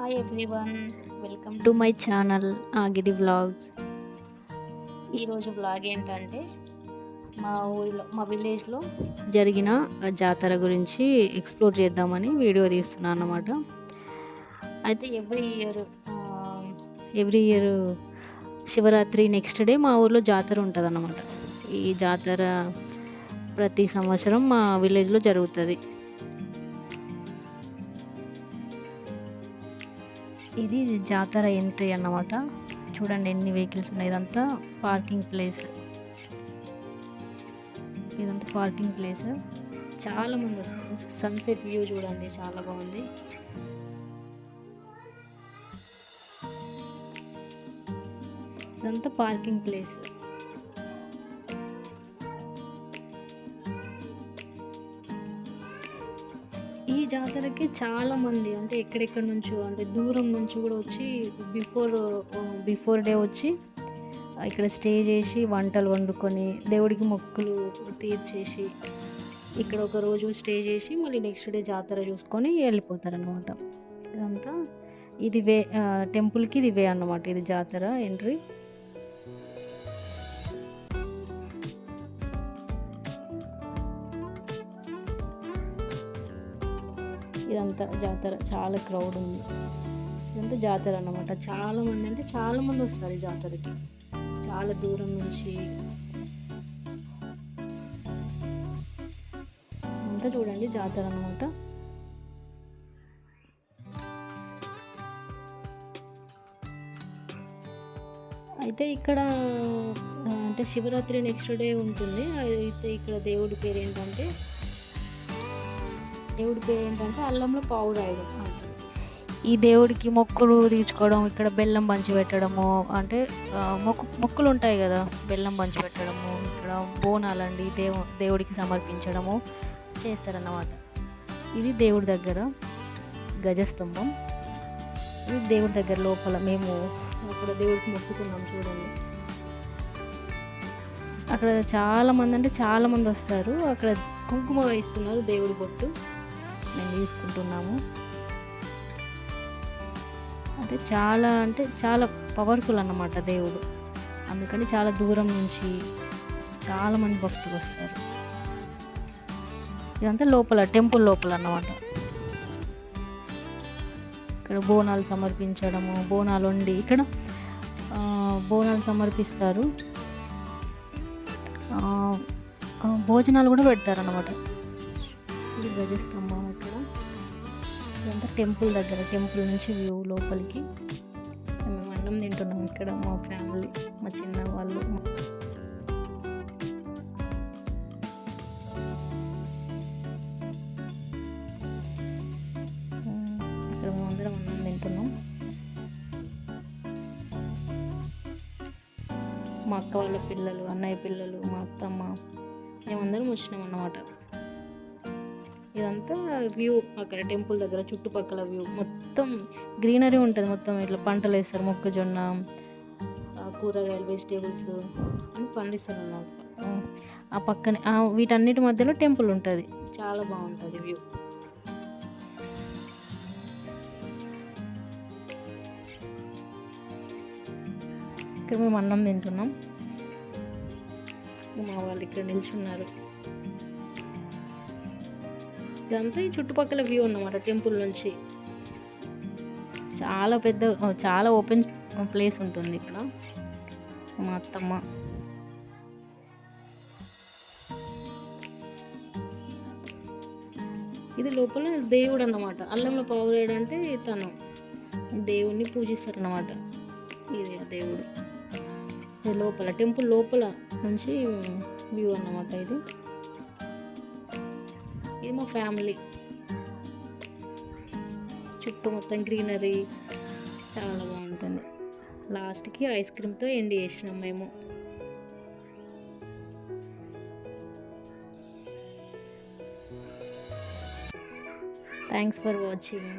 Hi everyone welcome to my channel ఆగిడి vlogs ఈరోజు vlog ఏంటంటే మా ఊరిలో మా విలేజ్లో జరిగిన జాతర గురించి ఎక్స్ప్లోర్ చేద్దామని వీడియో తీస్తున్నాను అన్నమాట. అయితే every year every year Shivaratri next day మా ఊర్లో జాతర ఉంటుంది అన్నమాట ఈ జాతర ప్రతి సంవత్సరం మా విలేజ్లో జరుగుతుంది. ఇది జాతర ఎంట్రీ అన్నమాట. చూడండి ఎన్ని వెహికల్స్ ఉన్నాయి. ఇదంతా పార్కింగ్ ప్లేస్. ఇదంతా పార్కింగ్ ప్లేస్. చాలా మంది వస్తుంది సన్సెట్ వ్యూ చూడండి చాలా బాగుంది. ఇదంతా పార్కింగ్ ప్లేస్. జాతరకి చాలా మంది అంటే ఎక్కడెక్కడి నుంచో అంటే దూరం నుంచి కూడా వచ్చి బిఫోర్ బిఫోర్ డే వచ్చి ఇక్కడ స్టే చేసి వంటలు వండుకొని దేవుడికి మొక్కులు తీర్చేసి ఇక్కడ ఒక రోజు స్టే చేసి మళ్ళీ నెక్స్ట్ డే జాతర చూసుకొని వెళ్ళిపోతారనమాట ఇదంతా ఇది వే టెంపుల్కి ఇది వే అన్నమాట ఇది జాతర ఎంట్రీ. ఇదంతా జాతర. చాలా క్రౌడ్ ఉంది. ఇదంతా జాతర అన్నమాట. చాలామంది అంటే చాలా మంది వస్తారు ఈ జాతరకి. చాలా దూరం నుంచి. అంతా చూడండి జాతర అన్నమాట. అయితే ఇక్కడ అంటే శివరాత్రి నెక్స్ట్ డే ఉంటుంది. అయితే ఇక్కడ దేవుడి పేరు ఏంటంటే దేవుడి పేరు ఏంటంటే అల్లంలో పావు రాయడం అంటారు ఈ దేవుడికి మొక్కులు తీర్చుకోవడం ఇక్కడ బెల్లం పంచి పెట్టడము అంటే మొక్కు మొక్కులు ఉంటాయి కదా బెల్లం పంచి పెట్టడము ఇక్కడ బోనాలండి దేవు దేవుడికి సమర్పించడము చేస్తారన్నమాట. ఇది దేవుడి దగ్గర గజస్తంభం. ఇది దేవుడి దగ్గర లోపల మేము అక్కడ దేవుడికి మొక్కుతున్నాం చూడండి. అక్కడ చాలామంది అంటే చాలామంది వస్తారు. అక్కడ కుంకుమ ఇస్తున్నారు దేవుడి బొట్టు. మేము తీసుకుంటున్నాము. అంటే చాలా అంటే చాలా పవర్ఫుల్ అన్నమాట దేవుడు. అందుకని చాలా దూరం నుంచి చాలామంది భక్తులు వస్తారు. ఇదంతా లోపల టెంపుల్ లోపల అన్నమాట. ఇక్కడ బోనాలు సమర్పించడము బోనాలు వండి ఇక్కడ బోనాలు సమర్పిస్తారు. భోజనాలు కూడా పెడతారు అన్నమాట ఇది గజస్తంభం ఇక్కడ ఇదంతా టెంపుల్ దగ్గర టెంపుల్ నుంచి వ్యూ లోపలికి మేము అన్నం తింటున్నాం ఇక్కడ మా ఫ్యామిలీ మా చిన్న వాళ్ళు ఇక్కడ మేమందరం అన్నం తింటున్నాం. మా అక్క వాళ్ళ పిల్లలు అన్నయ్య పిల్లలు మా అత్తమ్మ మేమందరం వచ్చినాం అన్నమాట. ఇదంతా వ్యూ అక్కడ టెంపుల్ దగ్గర చుట్టుపక్కల వ్యూ. మొత్తం గ్రీనరీ ఉంటుంది మొత్తం ఇట్లా పంటలు వేస్తారు మొక్కజొన్న కూరగాయలు వెజిటేబుల్స్ అని పండిస్తారు అన్నమాట ఆ పక్కనే వీటన్నిటి మధ్యలో టెంపుల్ ఉంటుంది. చాలా బాగుంటుంది వ్యూ. ఇక్కడ మేము అన్నం తింటున్నాం. మా వాళ్ళు ఇక్కడ నిల్చున్నారు. ఇదంతా ఈ చుట్టుపక్కల వ్యూ అన్నమాట టెంపుల్ నుంచి. చాలా పెద్ద చాలా ఓపెన్ ప్లేస్ ఉంటుంది ఇక్కడ. మా అత్తమ్మ. ఇది లోపల దేవుడు అన్నమాట. అల్లంలో పావురేడు అంటే తను. దేవుణ్ణి పూజిస్తారన్నమాట. ఇది ఆ దేవుడు. ఇది లోపల టెంపుల్ లోపల నుంచి వ్యూ అన్నమాట ఇది. ఇది మా ఫ్యామిలీ. చుట్టూ మొత్తం గ్రీనరీ చాలా బాగుంటుంది. లాస్ట్కి ఐస్ క్రీమ్తో ఎండి చేసినాం మేము. Thanks for watching.